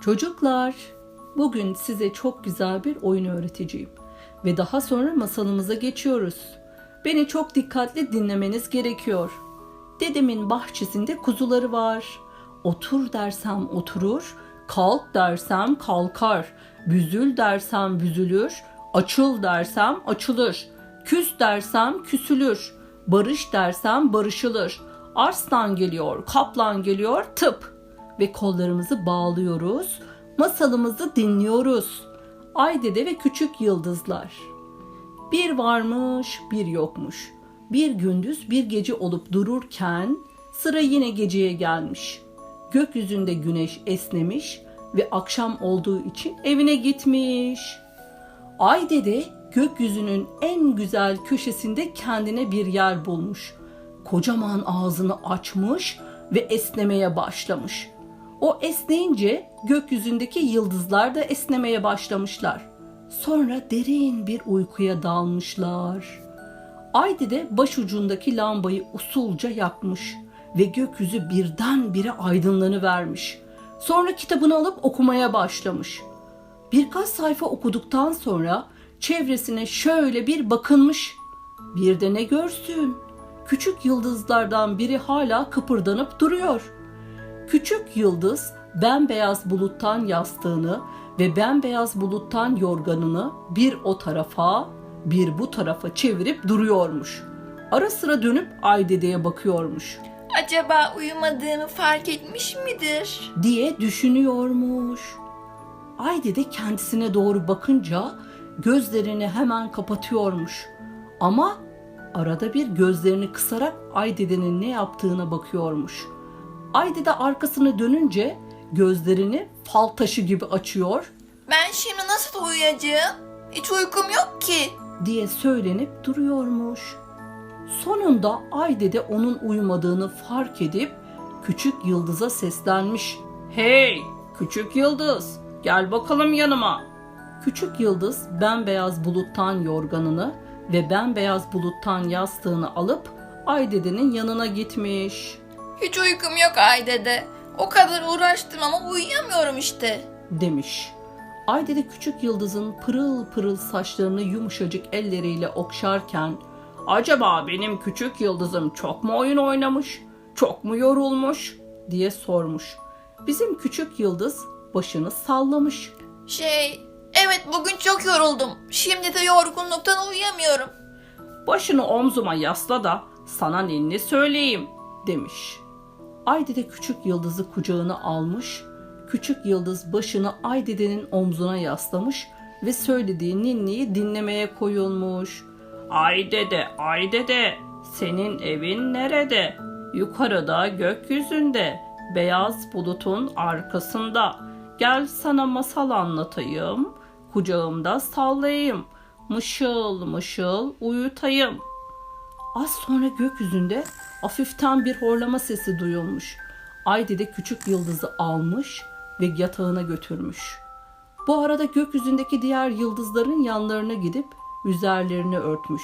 Çocuklar, bugün size çok güzel bir oyun öğreteceğim ve daha sonra masalımıza geçiyoruz. Beni çok dikkatli dinlemeniz gerekiyor. Dedemin bahçesinde kuzuları var. Otur dersem oturur, kalk dersem kalkar, büzül dersem büzülür, açıl dersem açılır, küs dersem küsülür, barış dersem barışılır. Arslan geliyor, kaplan geliyor, tıp ve kollarımızı bağlıyoruz. Masalımızı dinliyoruz. Ay dede ve küçük yıldızlar. Bir varmış, bir yokmuş. Bir gündüz bir gece olup dururken sıra yine geceye gelmiş. Gökyüzünde güneş esnemiş ve akşam olduğu için evine gitmiş. Ay dede gökyüzünün en güzel köşesinde kendine bir yer bulmuş. Kocaman ağzını açmış ve esnemeye başlamış. O esneyince gökyüzündeki yıldızlar da esnemeye başlamışlar. Sonra derin bir uykuya dalmışlar. Ay dede başucundaki lambayı usulca yakmış ve gökyüzü birdenbire aydınlanıvermiş. Sonra kitabını alıp okumaya başlamış. Birkaç sayfa okuduktan sonra çevresine şöyle bir bakınmış. Bir de ne görsün? Küçük yıldızlardan biri hala kıpırdanıp duruyor. Küçük yıldız bembeyaz buluttan yastığını ve bembeyaz buluttan yorganını bir o tarafa bir bu tarafa çevirip duruyormuş. Ara sıra dönüp Ay dedeye bakıyormuş Acaba uyumadığımı fark etmiş midir? diye düşünüyormuş. Ay dede kendisine doğru bakınca gözlerini hemen kapatıyormuş. Ama arada bir gözlerini kısarak Ay dedenin ne yaptığına bakıyormuş. Ay dede arkasını dönünce gözlerini fal taşı gibi açıyor Ben şimdi nasıl uyuyacağım? Hiç uykum yok ki. diye söylenip duruyormuş. Sonunda Ay dede onun uyumadığını fark edip küçük yıldıza seslenmiş. Hey küçük yıldız gel bakalım yanıma. Küçük yıldız bembeyaz buluttan yorganını ve bembeyaz buluttan yastığını alıp Ay dedenin yanına gitmiş. Hiç uykum yok ay dede. O kadar uğraştım ama uyuyamıyorum işte. demiş. Ay dede küçük yıldızın pırıl pırıl saçlarını yumuşacık elleriyle okşarken acaba benim küçük yıldızım çok mu oyun oynamış, çok mu yorulmuş diye sormuş. Bizim küçük yıldız başını sallamış. Şey, evet bugün çok yoruldum. Şimdi de yorgunluktan uyuyamıyorum. Başını omzuma yasla da sana ninni söyleyeyim demiş. Ay dede küçük yıldızı kucağına almış. Küçük yıldız başını Ay dedenin omzuna yaslamış ve söylediği ninniyi dinlemeye koyulmuş. Ay dede, ay dede, senin evin nerede? Yukarıda gökyüzünde, beyaz bulutun arkasında. Gel sana masal anlatayım, kucağımda sallayayım, mışıl mışıl uyutayım.'' Az sonra gökyüzünde hafiften bir horlama sesi duyulmuş. Ay dede küçük yıldızı almış ve yatağına götürmüş. Bu arada gökyüzündeki diğer yıldızların yanlarına gidip üzerlerini örtmüş.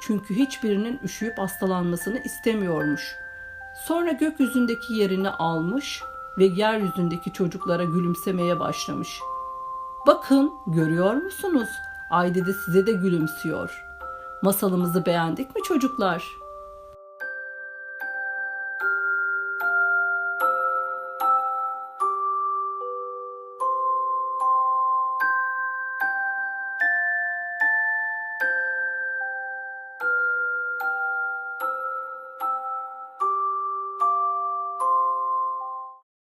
Çünkü hiçbirinin üşüyüp hastalanmasını istemiyormuş. Sonra gökyüzündeki yerini almış ve yeryüzündeki çocuklara gülümsemeye başlamış. Bakın görüyor musunuz? Ay dede size de gülümsüyor. Masalımızı beğendik mi çocuklar?